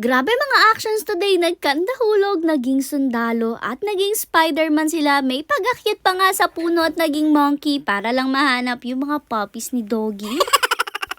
Grabe mga actions today, nagkandahulog, naging sundalo, at naging Spider-Man sila. May pagakyat pa nga sa puno at naging monkey para lang mahanap yung mga puppies ni Doggy.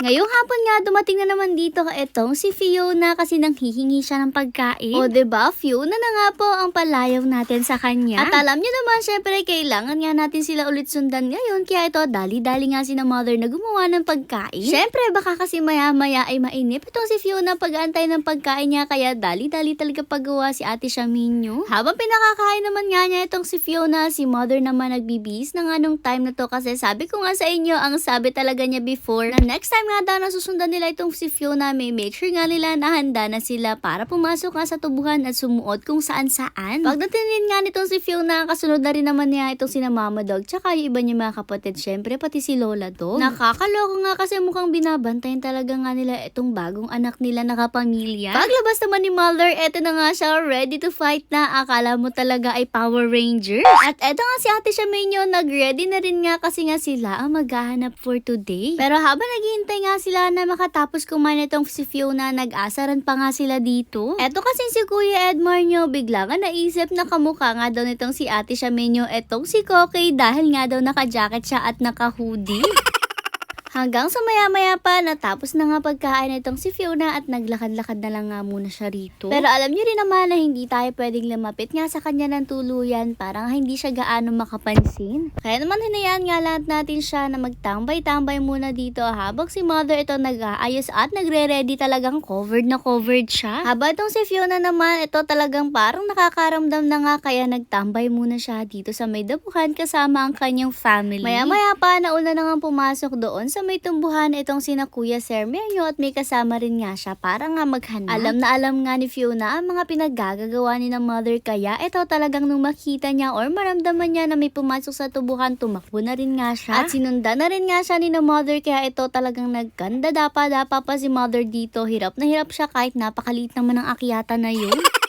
Ngayong hapon nga, dumating na naman dito etong si Fiona kasi nang hihingi siya ng pagkain. O ba diba, Fiona na nga po ang palayaw natin sa kanya. At alam niyo naman, syempre, kailangan nga natin sila ulit sundan ngayon. Kaya ito, dali-dali nga si na mother na gumawa ng pagkain. Syempre, baka kasi maya-maya ay mainip itong si Fiona pag-aantay ng pagkain niya. Kaya dali-dali talaga paggawa si ate Shaminyo. Habang pinakakain naman nga niya itong si Fiona, si mother naman nagbibis na nga nung time na to. Kasi sabi ko nga sa inyo, ang sabi talaga niya before, na next time nga daw na susundan nila itong si Fiona, may make sure nga nila na handa na sila para pumasok nga sa tubuhan at sumuot kung saan saan. Pagdating din nga nitong si Fiona, kasunod na rin naman niya itong sina Mama Dog, tsaka yung iba niya mga kapatid, syempre pati si Lola Dog. Nakakaloko nga kasi mukhang binabantayan talaga nga nila itong bagong anak nila na kapamilya. Paglabas naman ni Mother, eto na nga siya, ready to fight na. Akala mo talaga ay Power Ranger. At eto nga si Ate Shaminyo, nag-ready na rin nga kasi nga sila ang maghahanap for today. Pero habang naghihintay nga sila na makatapos kumain itong si Fiona, nag-asaran pa nga sila dito. Eto kasi si Kuya Edmar nyo, bigla nga naisip na kamukha nga daw nitong si Ate Shaminyo, etong si Koki dahil nga daw naka-jacket siya at naka-hoodie. Hanggang sa maya-maya pa, natapos na nga pagkain itong si Fiona at naglakad-lakad na lang nga muna siya rito. Pero alam niyo rin naman na hindi tayo pwedeng lumapit nga sa kanya ng tuluyan para hindi siya gaano makapansin. Kaya naman hinayaan nga lahat natin siya na magtambay-tambay muna dito habang si mother ito nag-aayos at nagre-ready talagang covered na covered siya. Habang itong si Fiona naman, ito talagang parang nakakaramdam na nga kaya nagtambay muna siya dito sa may dabuhan kasama ang kanyang family. Maya-maya pa, nauna na nga pumasok doon sa may tumbuhan itong sina Kuya Sermenyo at may kasama rin nga siya para nga maghanap. Alam na alam nga ni Fiona ang mga pinaggagawa ni na mother kaya ito talagang nung makita niya or maramdaman niya na may pumasok sa tubuhan, tumakbo na rin nga siya. At sinundan na rin nga siya ni na mother kaya ito talagang nagkanda dapa-dapa pa si mother dito. Hirap na hirap siya kahit napakaliit naman ang akyata na yun.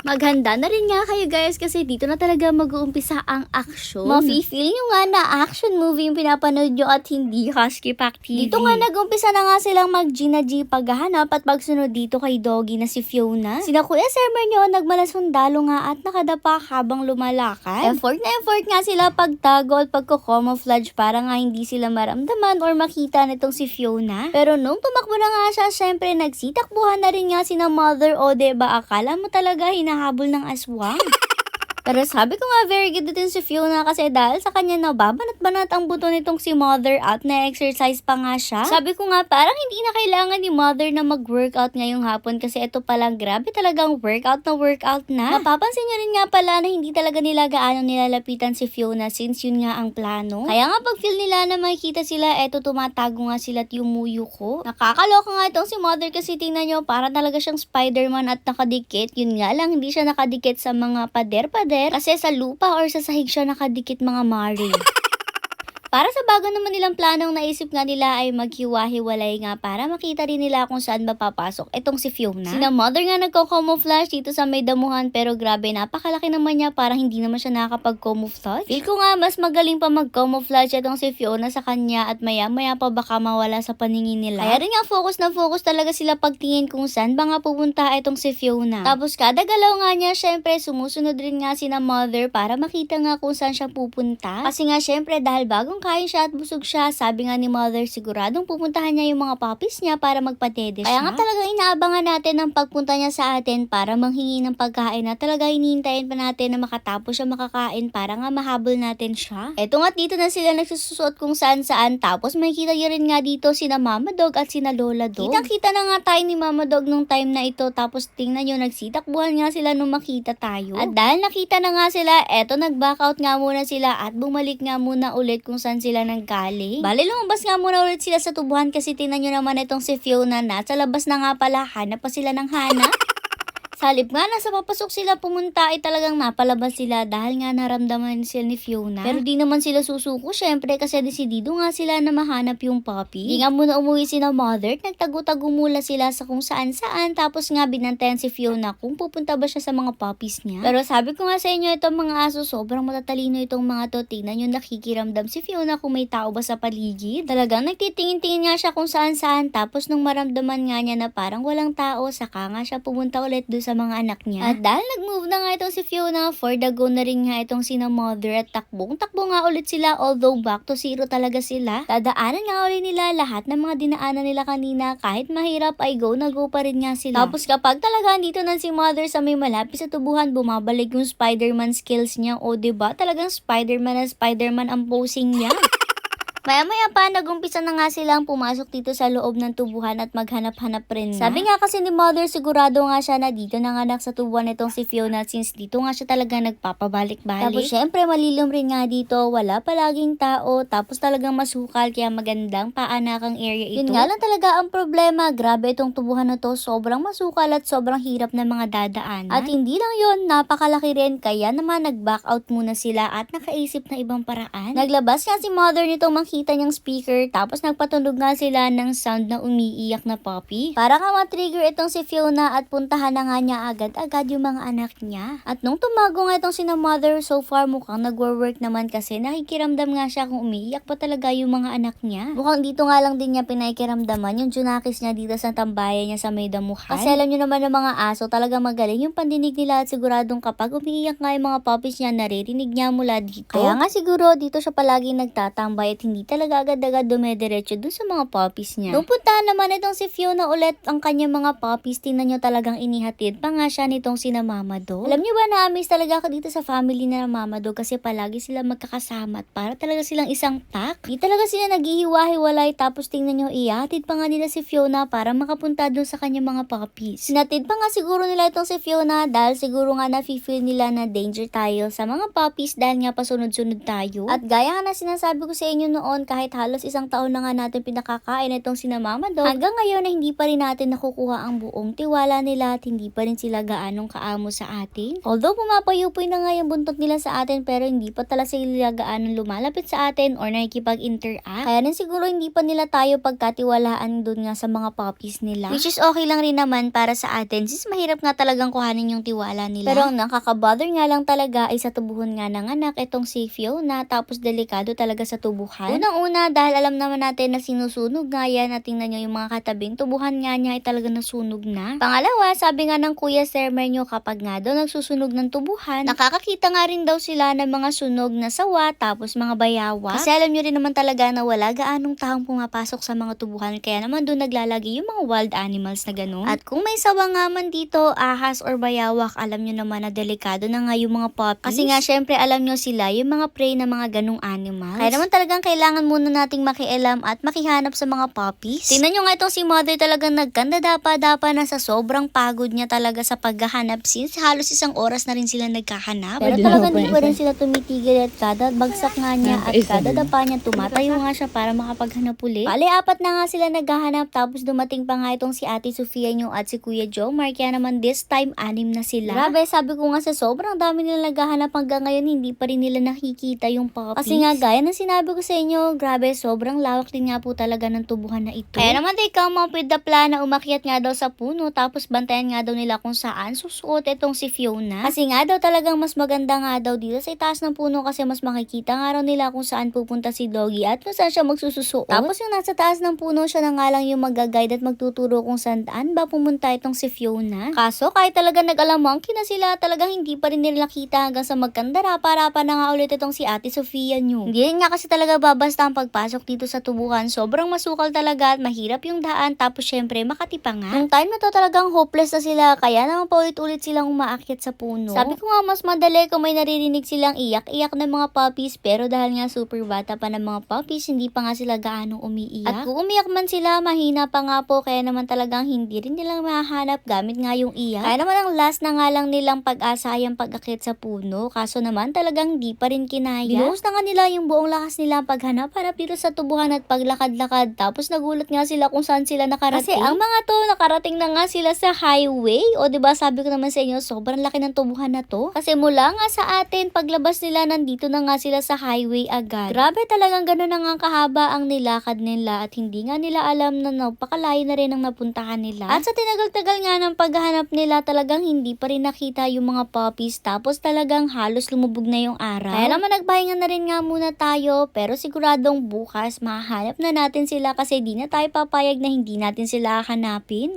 Maghanda na rin nga kayo guys kasi dito na talaga mag-uumpisa ang action. Mafe-feel nyo nga na action movie yung pinapanood nyo at hindi Husky Pack TV. Dito nga nag-umpisa na nga silang mag Gina G paghahanap at pagsunod dito kay Doggy na si Fiona. Sina Kuya Sermer nyo nagmalasundalo nga at nakadapa habang lumalakad. Effort na effort nga sila pagtago at pagko-camouflage para nga hindi sila maramdaman or makita nitong si Fiona. Pero nung tumakbo na nga siya, syempre nagsitakbuhan na rin nga sina Mother o ba akala mo talaga hinahabol ng aswang. Pero sabi ko nga very good din si Fiona kasi dahil sa kanya na babanat-banat ang buto nitong si Mother at na-exercise pa nga siya. Sabi ko nga parang hindi na kailangan ni Mother na mag-workout ngayong hapon kasi ito palang grabe talagang workout na workout na. Mapapansin nyo rin nga pala na hindi talaga nila gaano nilalapitan si Fiona since yun nga ang plano. Kaya nga pag feel nila na makikita sila, eto tumatago nga sila at yumuyo ko. Nakakaloka nga itong si Mother kasi tingnan nyo para talaga siyang Spider-Man at nakadikit. Yun nga lang, hindi siya nakadikit sa mga pader-pader kasi sa lupa or sa sahig siya nakadikit mga mare. Para sa bago naman nilang planong naisip nga nila ay maghiwa-hiwalay nga para makita rin nila kung saan ba papasok itong si Fiona. Sina mother nga nagko-camouflage dito sa may damuhan pero grabe napakalaki naman niya para hindi naman siya nakakapag-camouflage. Feel ko nga mas magaling pa mag-camouflage itong si Fiona sa kanya at maya-maya pa baka mawala sa paningin nila. Kaya rin nga focus na focus talaga sila pagtingin kung saan ba nga pupunta itong si Fiona. Tapos kada galaw nga niya syempre sumusunod rin nga sina mother para makita nga kung saan siya pupunta. Kasi nga syempre dahil bagong kain siya at busog siya, sabi nga ni mother siguradong pupuntahan niya yung mga puppies niya para magpatede siya. Kaya nga talagang inaabangan natin ang pagpunta niya sa atin para manghingi ng pagkain na talaga hinintayin pa natin na makatapos siya makakain para nga mahabol natin siya. Eto nga dito na sila nagsusuot kung saan saan tapos makikita niyo rin nga dito sina Mama Dog at sina Lola Dog. Kita-kita na nga tayo ni Mama Dog nung time na ito tapos tingnan nyo nagsitakbuhan nga sila nung makita tayo. At dahil nakita na nga sila, eto nag-back out nga muna sila at bumalik nga muna ulit kung saan sila nanggaling. Bali, lumabas nga muna ulit sila sa tubuhan kasi tingnan nyo naman itong si Fiona nasa labas na nga pala, hanap pa sila ng hanap. Sa halip nga na sa papasok sila pumunta ay talagang napalabas sila dahil nga naramdaman sila ni Fiona. Pero di naman sila susuko syempre kasi desidido nga sila na mahanap yung puppy. Di nga muna umuwi si na mother at nagtago-tago mula sila sa kung saan saan tapos nga binantayan si Fiona kung pupunta ba siya sa mga puppies niya. Pero sabi ko nga sa inyo itong mga aso sobrang matatalino itong mga to. Tingnan yung nakikiramdam si Fiona kung may tao ba sa paligid. Talagang nagtitingin-tingin nga siya kung saan-saan tapos nung maramdaman nga niya na parang walang tao saka nga siya pumunta ulit doon sa mga anak niya. At dahil nag-move na nga itong si Fiona, for the go na rin nga itong sina mother at takbong takbo nga ulit sila although back to zero talaga sila. Dadaanan nga ulit nila lahat ng mga dinaanan nila kanina kahit mahirap ay go na go pa rin nga sila. Tapos kapag talaga dito na si mother sa may malapit sa tubuhan, bumabalik yung Spider-Man skills niya o ba talagang Spider-Man na Spider-Man ang posing niya. Maya-maya pa, nagumpisa na nga silang pumasok dito sa loob ng tubuhan at maghanap-hanap rin na. Sabi nga kasi ni Mother, sigurado nga siya na dito nanganak sa tubuhan nitong si Fiona since dito nga siya talaga nagpapabalik-balik. Tapos syempre, malilom rin nga dito, wala palaging tao, tapos talagang masukal kaya magandang paanakang area ito. Yun nga lang talaga ang problema, grabe itong tubuhan na to, sobrang masukal at sobrang hirap na mga dadaan. At hindi lang yon napakalaki rin, kaya naman nag-back out muna sila at nakaisip na ibang paraan. Naglabas nga si Mother nitong makita niyang speaker tapos nagpatunog nga sila ng sound na umiiyak na puppy. Para nga ma-trigger itong si Fiona at puntahan na nga niya agad-agad yung mga anak niya. At nung tumago nga itong sina mother, so far mukhang nagwo-work naman kasi nakikiramdam nga siya kung umiiyak pa talaga yung mga anak niya. Mukhang dito nga lang din niya pinakikiramdaman yung junakis niya dito sa tambayan niya sa may damuhan. Kasi alam niyo naman ng mga aso talaga magaling yung pandinig nila at siguradong kapag umiiyak nga yung mga puppies niya, naririnig niya mula dito. Kaya nga siguro dito siya palagi nagtatambay at hindi talaga agad-agad dumediretso dun sa mga puppies niya. Nung puntahan naman itong si Fiona ulit ang kanyang mga puppies, tingnan nyo talagang inihatid pa nga siya nitong sina Mama Dog. Alam niyo ba na-amaze talaga ako dito sa family na Mama Dog kasi palagi sila magkakasama at para talaga silang isang pack. Di talaga sila naghihiwa-hiwalay tapos tingnan nyo ihatid pa nga nila si Fiona para makapunta dun sa kanyang mga puppies. Sinatid pa nga siguro nila itong si Fiona dahil siguro nga na-feel nila na danger tayo sa mga puppies dahil nga pasunod-sunod tayo. At gaya nga na sinasabi ko sa inyo noon kahit halos isang taon na nga natin pinakakain itong sinamama dog, hanggang ngayon na hindi pa rin natin nakukuha ang buong tiwala nila at hindi pa rin sila gaanong kaamo sa atin. Although pumapayupoy na nga yung buntot nila sa atin pero hindi pa talaga sila gaanong lumalapit sa atin or nakikipag-interact. Kaya rin siguro hindi pa nila tayo pagkatiwalaan dun nga sa mga puppies nila. Which is okay lang rin naman para sa atin since mahirap nga talagang kuhanin yung tiwala nila. Pero ang nakakabother nga lang talaga ay sa tubuhan nga ng anak itong si Fiona tapos delikado talaga sa tubuhan. Unang-una dahil alam naman natin na sinusunog nga yan at tingnan nyo yung mga katabing tubuhan nga niya ay talaga nasunog na. Pangalawa, sabi nga ng Kuya Sermer nyo kapag nga daw nagsusunog ng tubuhan, nakakakita nga rin daw sila ng mga sunog na sawa tapos mga bayawa. Kasi alam nyo rin naman talaga na wala gaanong taong pumapasok sa mga tubuhan kaya naman doon naglalagi yung mga wild animals na ganun. At kung may sawa nga man dito, ahas or bayawak, alam nyo naman na delikado na nga yung mga puppies. Kasi nga syempre alam nyo sila yung mga prey na mga ganung animals. Kaya naman talagang kailangan muna nating makialam at makihanap sa mga puppies. Tingnan nyo nga itong si mother talagang nagkanda dapa-dapa na sa sobrang pagod niya talaga sa paghahanap since halos isang oras na rin sila nagkahanap. Pero talagang hindi pa rin sila tumitigil at kada bagsak nga niya at kada dapa niya tumatayo nga siya para makapaghanap ulit. Bali, apat na nga sila naghahanap tapos dumating pa nga itong si Ate Sofia nyo at si Kuya Joe Mark kaya naman this time anim na sila. Grabe, sabi ko nga sa sobrang dami nila naghahanap hanggang ngayon hindi pa rin nila nakikita yung puppies. Kasi nga gaya ng sinabi ko sa inyo, grabe, sobrang lawak din nga po talaga ng tubuhan na ito. Kaya naman with the plan na umakyat nga daw sa puno tapos bantayan nga daw nila kung saan susuot itong si Fiona. Kasi nga daw talagang mas maganda nga daw dito sa itaas ng puno kasi mas makikita nga raw nila kung saan pupunta si Doggy at kung saan siya magsususuot. Tapos yung nasa taas ng puno siya na nga lang yung mag-guide at magtuturo kung saan ba pumunta itong si Fiona. Kaso kahit talaga nag-alamangki na sila talagang hindi pa rin nila nakita hanggang sa magkandara-para-para na nga ulit itong si Ate Sofia nyo. Hindi nga kasi talaga babasta ang pagpasok dito sa tubuhan. Sobrang masukal talaga at mahirap yung daan tapos syempre makati pa nga. Nung time na to talagang hopeless na sila kaya naman paulit-ulit silang umaakyat sa puno. Sabi ko nga mas madali kung may naririnig silang iyak-iyak ng mga puppies pero dahil nga super bata pa ng mga puppies hindi pa nga sila gaano umiiyak. At kung umiyak man sila mahina pa nga po kaya naman talagang hindi rin nila mahanap gamit nga yung iyak. Kaya naman ang last na nga lang nilang pag-asa ay ang pag-akit sa puno kaso naman talagang di pa rin kinaya. Binuhos na nga nila yung buong lakas nila paghanap paghanap-hanap dito sa tubuhan at paglakad-lakad. Tapos nagulat nga sila kung saan sila nakarating. Kasi ang mga to, nakarating na nga sila sa highway. O 'di ba sabi ko naman sa inyo, sobrang laki ng tubuhan na to. Kasi mula nga sa atin, paglabas nila, nandito na nga sila sa highway agad. Grabe talagang ganun na nga kahaba ang nilakad nila at hindi nga nila alam na napakalayo na rin ang napuntahan nila. At sa tinagal-tagal nga ng paghahanap nila, talagang hindi pa rin nakita yung mga puppies. Tapos talagang halos lumubog na yung araw. Kaya naman nagpahinga na rin nga muna tayo, pero siguradong bukas mahanap na natin sila kasi di na tayo papayag na hindi natin sila hanapin.